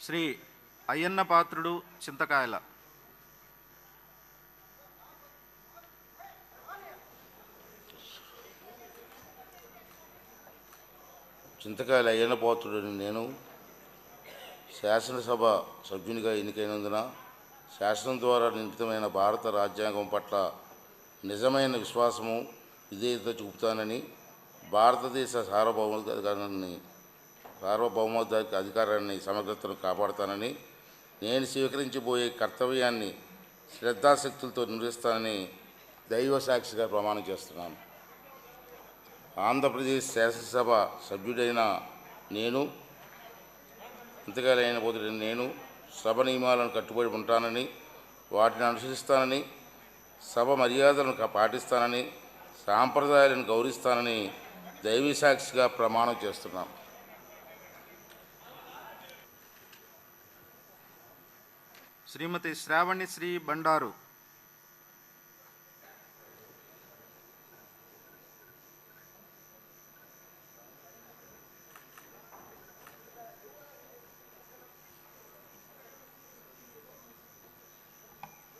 శ్రీ అయ్యన్న పాత్రుడు చింతకాయల. చింతకాయల అయ్యన్న పోతుడని నేను శాసనసభ సభ్యునిగా ఎన్నికైనందున శాసనం ద్వారా నిర్మితమైన భారత రాజ్యాంగం పట్ల నిజమైన విశ్వాసము విధేయత చూపుతానని భారతదేశ సార్వభౌమాధికారాన్ని సార్వభౌమాధిక అధికారాన్ని సమగ్రతను కాపాడుతానని నేను స్వీకరించబోయే కర్తవ్యాన్ని శ్రద్ధాశక్తులతో నిర్వహిస్తానని దైవ సాక్షిగా ప్రమాణం చేస్తున్నాను. ఆంధ్రప్రదేశ్ శాసనసభ సభ్యుడైన నేను ఇంతకాలైన పోతున్న నేను సభ నియమాలను కట్టుబడి ఉంటానని వాటిని అనుసరిస్తానని సభ మర్యాదలను పాటిస్తానని సాంప్రదాయాలను గౌరవిస్తానని దైవీ సాక్షిగా ప్రమాణం చేస్తున్నాను. శ్రీమతి శ్రావణి శ్రీ బండారు.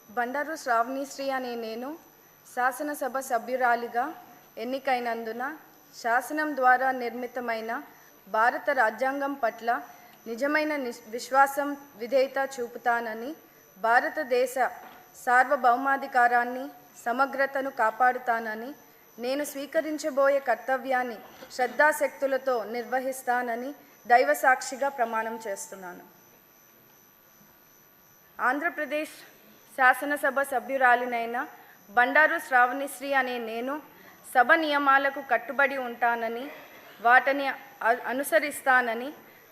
బండారు శ్రావణిశ్రీ అనే నేను శాసనసభ సభ్యురాలిగా ఎన్నికైనందున శాసనం ద్వారా నిర్మితమైన భారత రాజ్యాంగం పట్ల నిజమైన విశ్వాసం విధేయత చూపుతానని భారతదేశ సార్వభౌమాధికారాన్ని సమగ్రతను కాపాడుతానని నేను స్వీకరించబోయే కర్తవ్యాన్ని శ్రద్ధాశక్తులతో నిర్వహిస్తానని దైవ సాక్షిగా ప్రమాణం చేస్తున్నాను. ఆంధ్రప్రదేశ్ శాసనసభ సభ్యురాలినైన బండారు శ్రావణిశ్రీ అనే నేను సభ నియమాలకు కట్టుబడి ఉంటానని వాటిని అనుసరిస్తానని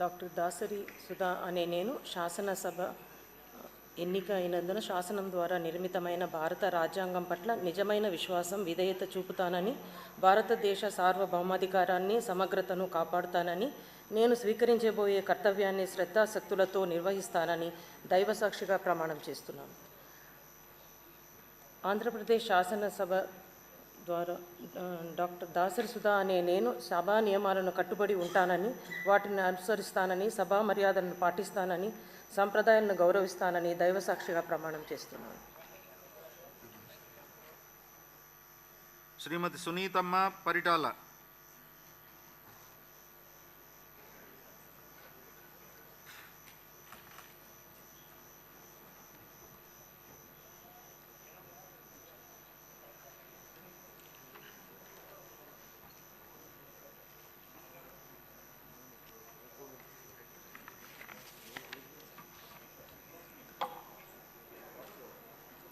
డాక్టర్ దాసరి సుధా అనే నేను శాసనసభ ఎన్నిక అయినందున శాసనం ద్వారా నిర్మితమైన భారత రాజ్యాంగం పట్ల నిజమైన విశ్వాసం విధేయత చూపుతానని భారతదేశ సార్వభౌమాధికారాన్ని సమగ్రతను కాపాడుతానని నేను స్వీకరించబోయే కర్తవ్యాన్ని శ్రద్ధాశక్తులతో నిర్వహిస్తానని దైవసాక్షిగా ప్రమాణం చేస్తున్నాను. ఆంధ్రప్రదేశ్ శాసనసభ ద్వారా డాక్టర్ దాసరి సుధా అనే నేను సభా నియమాలను కట్టుబడి ఉంటానని వాటిని అనుసరిస్తానని సభా మర్యాదలను పాటిస్తానని సంప్రదాయాలను గౌరవిస్తానని దైవసాక్షిగా ప్రమాణం చేస్తున్నాను. శ్రీమతి సునీతమ్మ పరిటాల.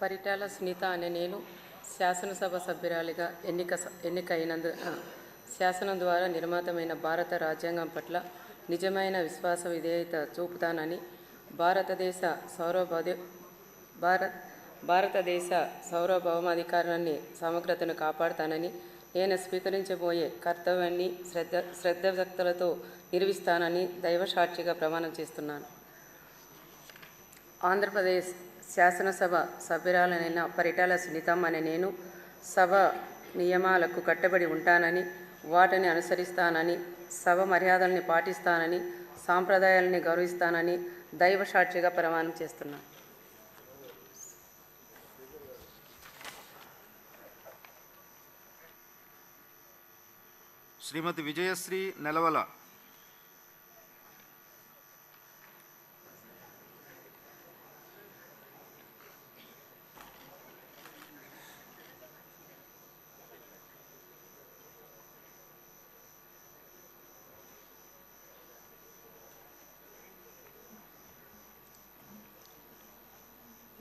పరిటాల సునీత అనే నేను శాసనసభ సభ్యురాలిగా ఎన్నిక స- శాసనం ద్వారా నిర్మాతమైన భారత రాజ్యాంగం పట్ల నిజమైన విశ్వాస విధేయత చూపుతానని భారతదేశ సౌరభౌది భారత్ భారతదేశ సార్వభౌమాధికారాన్ని సమగ్రతను కాపాడుతానని నేను స్వీకరించబోయే కర్తవ్యాన్ని శ్రద్ధ శ్రద్ధభక్తులతో నిర్వహిస్తానని దైవ సాక్షిగా ప్రమాణం చేస్తున్నాను. ఆంధ్రప్రదేశ్ శాసనసభ సభ్యురాలనైన పరిటాల సునీతం అనే నేను సభ నియమాలకు కట్టుబడి ఉంటానని వాటిని అనుసరిస్తానని సభ మర్యాదల్ని పాటిస్తానని సాంప్రదాయాలని గౌరవిస్తానని దైవ సాక్షిగా ప్రమాణం చేస్తున్నాను శ్రీమతి విజయశ్రీ నెలవల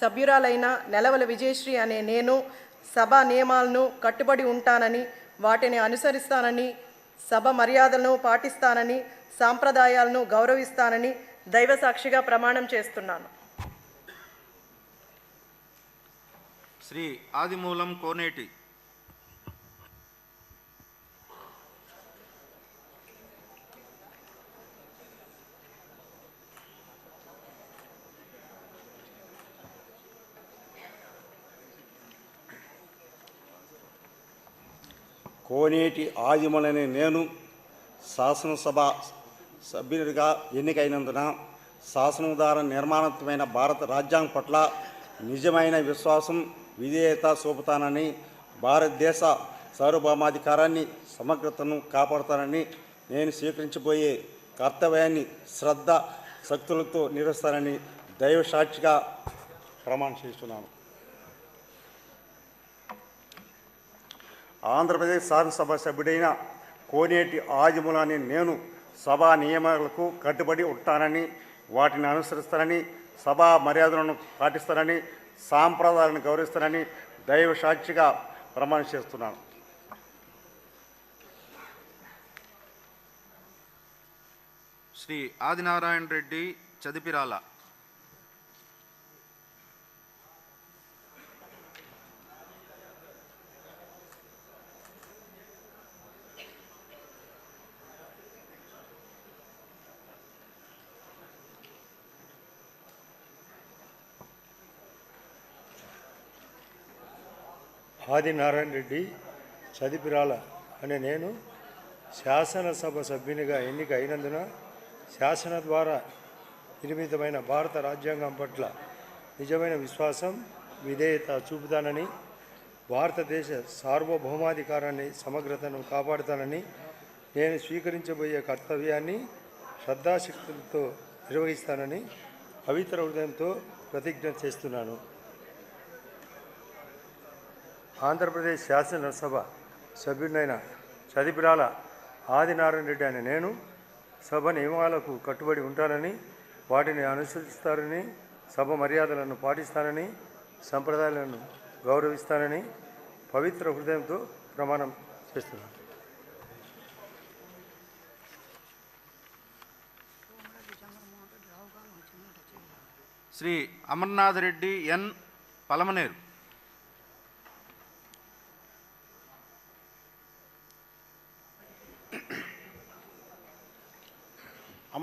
సభ్యురాలైన నెలవల విజయశ్రీ అనే నేను సభ నియమాలను కట్టుబడి ఉంటానని వాటిని అనుసరిస్తానని సభ మర్యాదలను పాటిస్తానని సాంప్రదాయాలను గౌరవిస్తానని దైవసాక్షిగా ప్రమాణం చేస్తున్నాను. శ్రీ ఆదిమూలం కోనేటి కోనేటి ఆదిమలనే నేను శాసనసభ సభ్యుడిగా ఎన్నికైనందున శాసనం ద్వారా నిర్మాణత్వమైన భారత రాజ్యాంగం పట్ల నిజమైన విశ్వాసం విధేయత చూపుతానని భారతదేశ సార్వభౌమాధికారాన్ని సమగ్రతను కాపాడుతానని నేను స్వీకరించబోయే కర్తవ్యాన్ని శ్రద్ధ శక్తులతో నిర్వహిస్తానని దైవ సాక్షిగా ప్రమాణం చేస్తున్నాను. ఆంధ్రప్రదేశ్ శాసనసభ సభ్యుడైన కోనేటి ఆదిమూలాన్ని నేను సభా నియమాలకు కట్టుబడి ఉంటానని వాటిని అనుసరిస్తానని సభా మర్యాదలను పాటిస్తానని సాంప్రదాయాలను గౌరవిస్తానని దైవ సాక్షిగా ప్రమాణం చేస్తున్నాను. శ్రీ ఆదినారాయణ రెడ్డి చదిపిరాల. ఆదినారాయణ రెడ్డి చదిపిరాల అనే నేను శాసనసభ సభ్యునిగా ఎన్నిక అయినందున శాసన ద్వారా నిర్మితమైన భారత రాజ్యాంగం పట్ల నిజమైన విశ్వాసం విధేయత చూపుతానని భారతదేశ సార్వభౌమాధికారాన్ని సమగ్రతను కాపాడుతానని నేను స్వీకరించబోయే కర్తవ్యాన్ని శ్రద్ధాశక్తులతో నిర్వహిస్తానని పవిత్ర హృదయంతో ప్రతిజ్ఞ చేస్తున్నాను. ఆంధ్రప్రదేశ్ శాసనసభ సభ్యుడైన చదిపిరాల ఆదినారాయణ రెడ్డి అనే నేను సభ నియమాలకు కట్టుబడి ఉంటానని వాటిని అనుసరిస్తానని సభ మర్యాదలను పాటిస్తానని సంప్రదాయాలను గౌరవిస్తానని పవిత్ర హృదయంతో ప్రమాణం చేస్తున్నాను. శ్రీ అమర్నాథ్ రెడ్డి ఎన్ పలమనేరు.